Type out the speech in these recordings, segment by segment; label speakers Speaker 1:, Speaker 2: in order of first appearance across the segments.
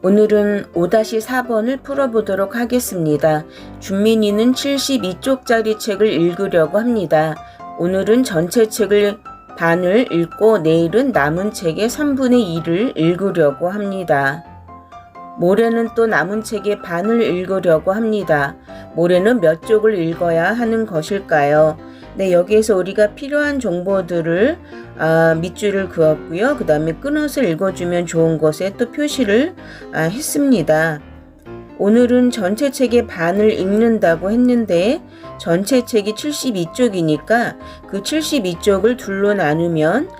Speaker 1: 오늘은 5-4번을 풀어보도록 하겠습니다. 준민이는 72쪽짜리 책을 읽으려고 합니다. 오늘은 전체 책을 반을 읽고 내일은 남은 책의 3분의 2를 읽으려고 합니다. 모레는 또 남은 책의 반을 읽으려고 합니다. 모레는 몇 쪽을 읽어야 하는 것일까요? 네, 여기에서 우리가 필요한 정보들을 아, 밑줄을 그었고요. 그 다음에 끊어서 읽어주면 좋은 것에 또 표시를 아, 했습니다. 오늘은 전체 책의 반을 읽는다고 했는데 전체 책이 72쪽이니까 그 72쪽을 둘로 나누면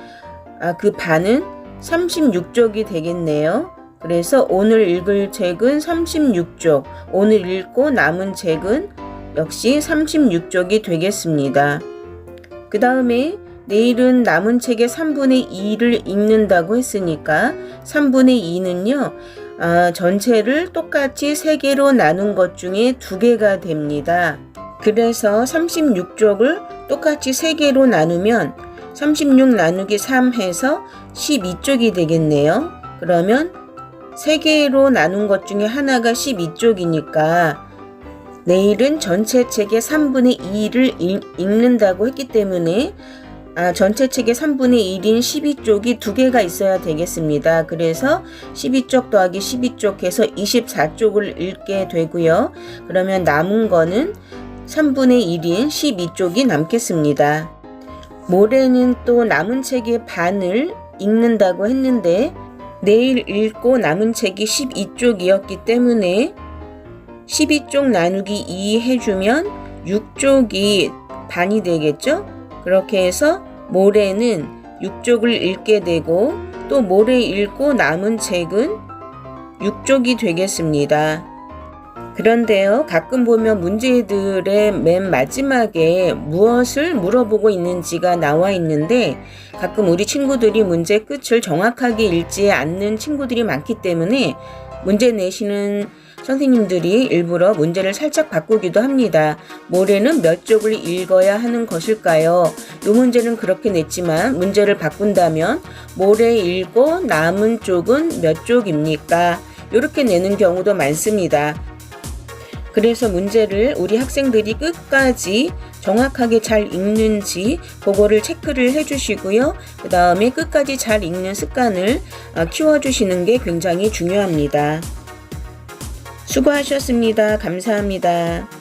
Speaker 1: 아, 그 반은 36쪽이 되겠네요. 그래서 오늘 읽을 책은 36쪽, 오늘 읽고 남은 책은 역시 36쪽이 되겠습니다. 그 다음에 내일은 남은 책의 3분의 2를 읽는다고 했으니까 3분의 2는요, 아, 전체를 똑같이 3개로 나눈 것 중에 2개가 됩니다. 그래서 36쪽을 똑같이 3개로 나누면 36 나누기 3 해서 12쪽이 되겠네요. 그러면 3개로 나눈 것 중에 하나가 12쪽이니까 내일은 전체 책의 3분의 2를 읽 는다고 했기 때문에 아, 전체 책의 3분의 1인 12쪽이 두 개가 있어야 되겠습니다. 그래서 12쪽 더하기 12쪽 해서 24쪽을 읽게 되고요. 그러면 남은 거는 3분의 1인 12쪽이 남겠습니다. 모레는 또 남은 책의 반을 읽는다고 했는데 내일 읽고 남은 책이 12쪽이었기 때문에 12쪽 나누기 2 해주면 6쪽이 반이 되겠죠? 그렇게 해서 모레는 6쪽을 읽게 되고 또 모레 읽고 남은 책은 6쪽이 되겠습니다. 그런데요, 가끔 보면 문제들의 맨 마지막에 무엇을 물어보고 있는지가 나와 있는데 가끔 우리 친구들이 문제 끝을 정확하게 읽지 않는 친구들이 많기 때문에 문제 내시는 선생님들이 일부러 문제를 살짝 바꾸기도 합니다. 모레는 몇 쪽을 읽어야 하는 것일까요? 이 문제는 그렇게 냈지만 문제를 바꾼다면 모레 읽고 남은 쪽은 몇 쪽입니까? 이렇게 내는 경우도 많습니다. 그래서 문제를 우리 학생들이 끝까지 정확하게 잘 읽는지 그거를 체크를 해주시고요. 그 다음에 끝까지 잘 읽는 습관을 아, 키워주시는 게 굉장히 중요합니다. 수고하셨습니다. 감사합니다.